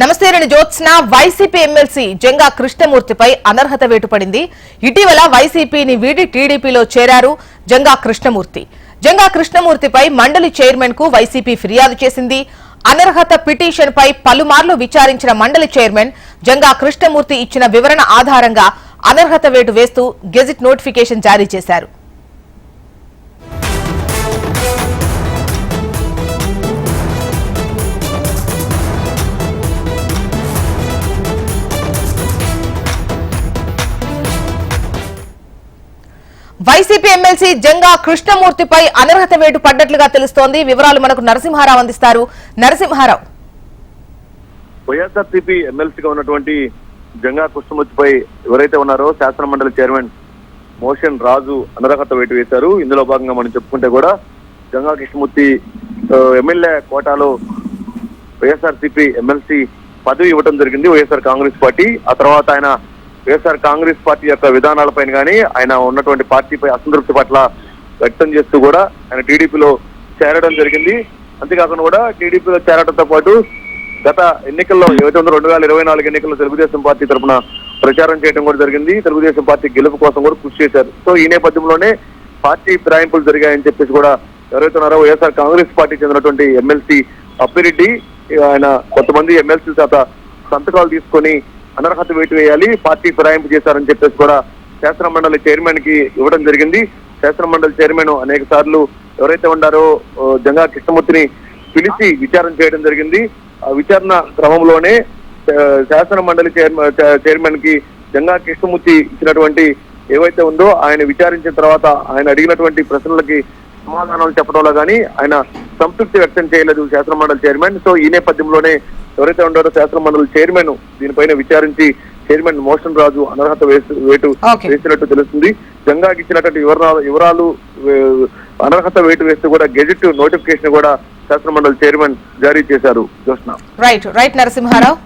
నమస్తే మనసేరిని Jyotsna. YCP MLC Janga కృష్ణమూర్తిపై అనర్హత వేటుపడింది. ఇటీవల వైసీపీని వీడి టీడీపీలో చేరారు జంగా కృష్ణమూర్తి. జంగా కృష్ణమూర్తిపై మండలి చైర్మన్కు వైసీపీ ఫిర్యాదు చేసింది. అనర్హత పిటిషన్ పై పలుమార్లు విచారించిన మండలి చైర్మన్ జంగా కృష్ణమూర్తి ఇచ్చిన వివరణ ఆధారంగా అనర్హత వేటు వేస్తూ గెజిట్ నోటిఫికేషన్ జారీ చేశారు. వైసీపీ ఎమ్మెల్సీ జంగా కృష్ణమూర్తిపై అనర్హత వేటు పడ్డట్లుగా తెలుస్తోంది. వివరాలు మనకు నరసింహారావు అందిస్తారు. నరసింహారావు. వైఎస్ఆర్సీపీ ఎమ్మెల్సీగా ఉన్నటువంటి జంగా కృష్ణమూర్తిపై ఎవరైతే ఉన్నారో శాసన మండలి చైర్మన్ మోషన్ రాజు అనర్హత వేటు వేశారు. ఇందులో భాగంగా మనం చెప్పుకుంటే కూడా జంగా కృష్ణమూర్తి ఎమ్మెల్యే కోటాలో వైఎస్ఆర్సీపీ ఎమ్మెల్సీ పదవి ఇవ్వడం జరిగింది. వైఎస్ఆర్ కాంగ్రెస్ పార్టీ. ఆ తర్వాత ఆయన వైఎస్ఆర్ కాంగ్రెస్ పార్టీ యొక్క విధానాలపైన కానీ ఆయన ఉన్నటువంటి పార్టీపై అసంతృప్తి పట్ల వ్యక్తం చేస్తూ కూడా ఆయన టీడీపీలో చేరడం జరిగింది. అంతేకాకుండా కూడా టీడీపీలో చేరడంతో పాటు గత ఎన్నికల్లో ఏవైతే ఉందో రెండు వేల ఇరవై నాలుగు ఎన్నికల్లో తెలుగుదేశం పార్టీ తరఫున ప్రచారం చేయడం కూడా జరిగింది. తెలుగుదేశం పార్టీ గెలుపు కోసం కూడా కృషి చేశారు. సో ఈ నేపథ్యంలోనే పార్టీ ఫిరాయింపులు జరిగాయని చెప్పేసి కూడా ఎవరైతే ఉన్నారో వైఎస్ఆర్ కాంగ్రెస్ పార్టీ చెందినటువంటి ఎమ్మెల్సీ అప్పిరెడ్డి ఆయన కొంతమంది ఎమ్మెల్సీ చేత సంతకాలు తీసుకొని అనర్హత వేటు వేయాలి పార్టీ ఫిరాయింపు చేశారని చెప్పేసి కూడా శాసన మండలి చైర్మన్కి ఇవ్వడం జరిగింది. శాసన మండలి చైర్మన్ అనేక సార్లు ఎవరైతే ఉన్నారో జంగా కృష్ణమూర్తిని పిలిచి విచారణ చేయడం జరిగింది. ఆ విచారణ క్రమంలోనే శాసన మండలి చైర్మన్ చైర్మన్కి జంగా కృష్ణమూర్తి ఇచ్చినటువంటి ఏవైతే ఉందో ఆయన విచారించిన తర్వాత ఆయన అడిగినటువంటి ప్రశ్నలకి సమాధానాలు చెప్పడంలో కానీ ఆయన సంతృప్తి వ్యక్తం చేయలేదు శాసన మండలి చైర్మన్. సో ఈ నేపథ్యంలోనే ఎవరైతే ఉన్నారో శాసన మండలి చైర్మన్ దీనిపైన విచారించి చైర్మన్ మోషన్ రాజు అనర్హత వేటు. వేసినట్టు తెలుస్తుంది. జంగాకి ఇచ్చినటువంటి వివరాలు వివరాలు అనర్హత వేటు వేస్తూ కూడా గెజెట్ నోటిఫికేషన్ కూడా శాసన మండలి చైర్మన్ జారీ చేశారు. Joshna. Right right Narasimha Rao.